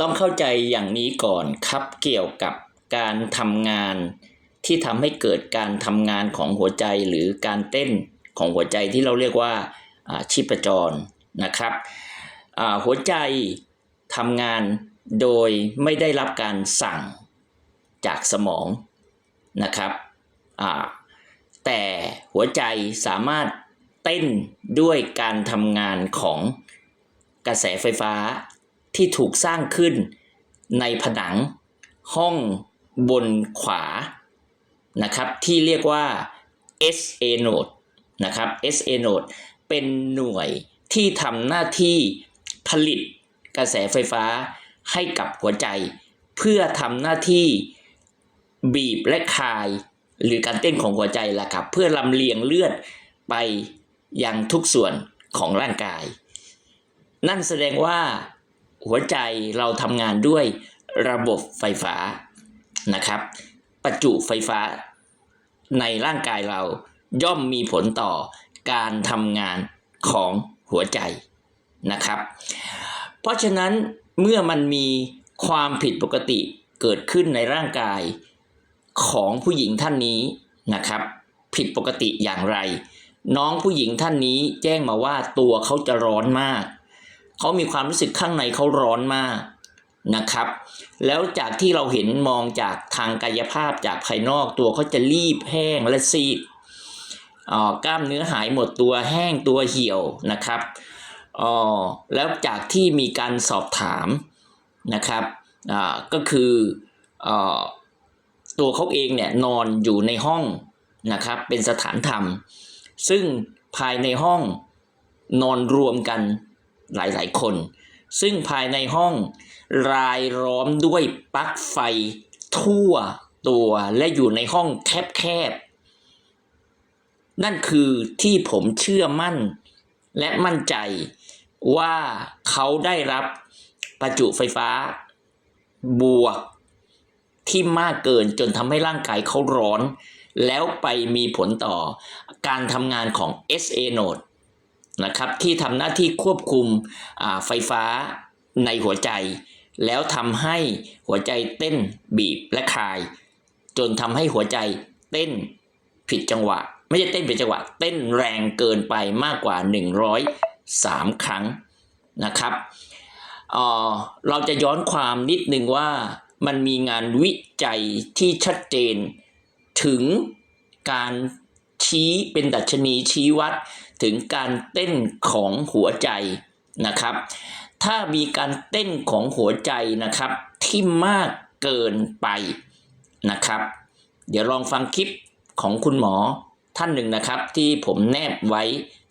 ต้องเข้าใจอย่างนี้ก่อนครับเกี่ยวกับการทำงานที่ทำให้เกิดการทำงานของหัวใจหรือการเต้นของหัวใจที่เราเรียกว่าชีพจรนะครับหัวใจทำงานโดยไม่ได้รับการสั่งจากสมองนะครับแต่หัวใจสามารถเต้นด้วยการทำงานของกระแสไฟฟ้า ที่ถูกสร้างขึ้นในผนังห้องบนขวานะครับที่เรียกว่า SA node นะครับ SA node เป็นหน่วยที่ทำหน้าที่ผลิตกระแสไฟฟ้าให้กับหัวใจ เพื่อทำหน้าที่บีบและคาย หรือการเต้นของหัวใจแหละครับ เพื่อลำเลียงเลือดไปยังทุกส่วนของร่างกาย นั่นแสดงว่า หัวใจเราทำงานด้วยระบบไฟฟ้านะครับ ประจุไฟฟ้าในร่างกายเราย่อมมีผลต่อการทำงานของหัวใจนะครับ เพราะฉะนั้นเมื่อมันมีความผิดปกติเกิดขึ้นในร่างกายของผู้หญิงท่านนี้นะครับ ผิดปกติอย่างไร น้องผู้หญิงท่านนี้แจ้งมาว่าตัวเขาจะร้อนมาก เขามีความรู้สึกข้างในเขาร้อนมากนะครับ แล้วจากที่เราเห็นมองจากทางกายภาพจากภายนอกตัวเขาจะรีบแห้งและซีดอ่อกล้ามเนื้อหายหมดตัวแห้งตัวเหี่ยวนะครับออแล้วจากที่มีการสอบถามนะครับอ่าก็คืออ่าตัวเขาเองเนี่ยนอนอยู่ในห้องนะครับเป็นสถานธรรม ซึ่งภายในห้องนอนรวมกัน หลายๆคน ซึ่งภายในห้องรายล้อมด้วยปลั๊กไฟทั่วตัวและอยู่ในห้องแคบๆ นั่นคือที่ผมเชื่อมั่นและมั่นใจว่าเขาได้รับประจุไฟฟ้า บวกที่มากเกินจนทำให้ร่างกายเขาร้อน แล้วไปมีผลต่อการทำงานของ SA node นะครับที่ทำหน้าที่ควบคุมไฟฟ้าในหัวใจ แล้วทำให้หัวใจเต้นบีบและคาย จนทำให้หัวใจเต้นผิดจังหวะ ไม่ใช่เต้นผิดจังหวะ เต้นแรงเกินไปมากกว่า 103 ครั้งนะครับเเราจะย้อนความนิดนึงว่ามันมีงานวิจัยที่ชัดเจนถึงการ ชี้เป็นดัชนีชี้วัดถึงการเต้นของหัวใจนะครับ ถ้ามีการเต้นของหัวใจนะครับที่มากเกินไปนะครับ เดี๋ยวลองฟังคลิปของคุณหมอท่านหนึ่งนะครับ ที่ผมแนบไว้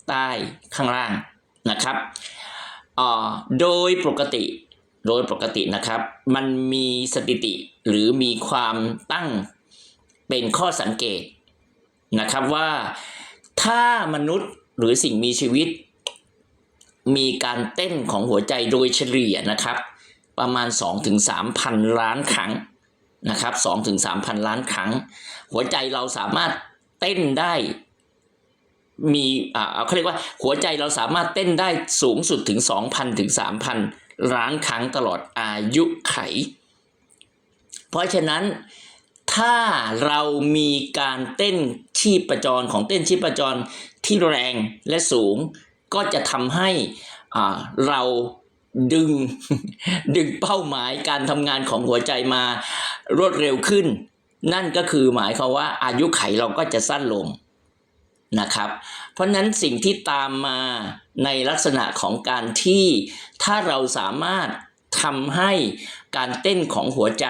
ใต้ข้างล่างนะครับอ่าโดยปกติโดยปกตินะครับ มันมีสถิติหรือมีความตั้งเป็นข้อสังเกต นะครับว่าถ้ามนุษย์หรือสิ่งมีชีวิต มีการเต้นของหัวใจโดยเฉลี่ยนะครับ ประมาณ 2-3 พันล้านครั้งนะครับ2-3พันล้านครั้ง หัวใจเราสามารถเต้นได้มีอ่าเขาเรียกว่าหัวใจเราสามารถเต้นได้สูงสุดถึง 2,000ถึง3,000 ล้านครั้งตลอดอายุไข เพราะฉะนั้นถ้าเรามีการเต้น ชีพจรของเต้นชีพจรที่แรงและสูง ก็จะทำให้เราดึงดึงเป้าหมายการทำงานของหัวใจมารวดเร็วขึ้น นั่นก็คือหมายความว่าอายุไขเราก็จะสั้นลงนะครับ เพราะนั้นสิ่งที่ตามมาในลักษณะของการที่ถ้าเราสามารถทำให้การเต้นของหัวใจ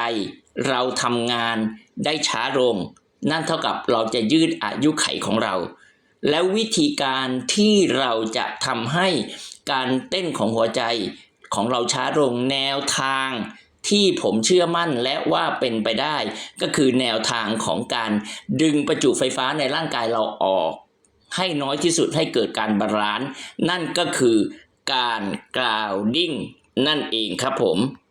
เราทำงานได้ช้าลง นั่นเท่ากับเราจะยืดอายุไขของเรา แล้ววิธีการที่เราจะทำให้การเต้นของหัวใจของเราช้าลงแนวทางที่ผมเชื่อมั่นและว่าเป็นไปได้ ก็คือแนวทางของการดึงประจุไฟฟ้าในร่างกายเราออก ให้น้อยที่สุดให้เกิดการบาลานซ์นั่นก็คือการกราวดิ้งนั่นเองครับผม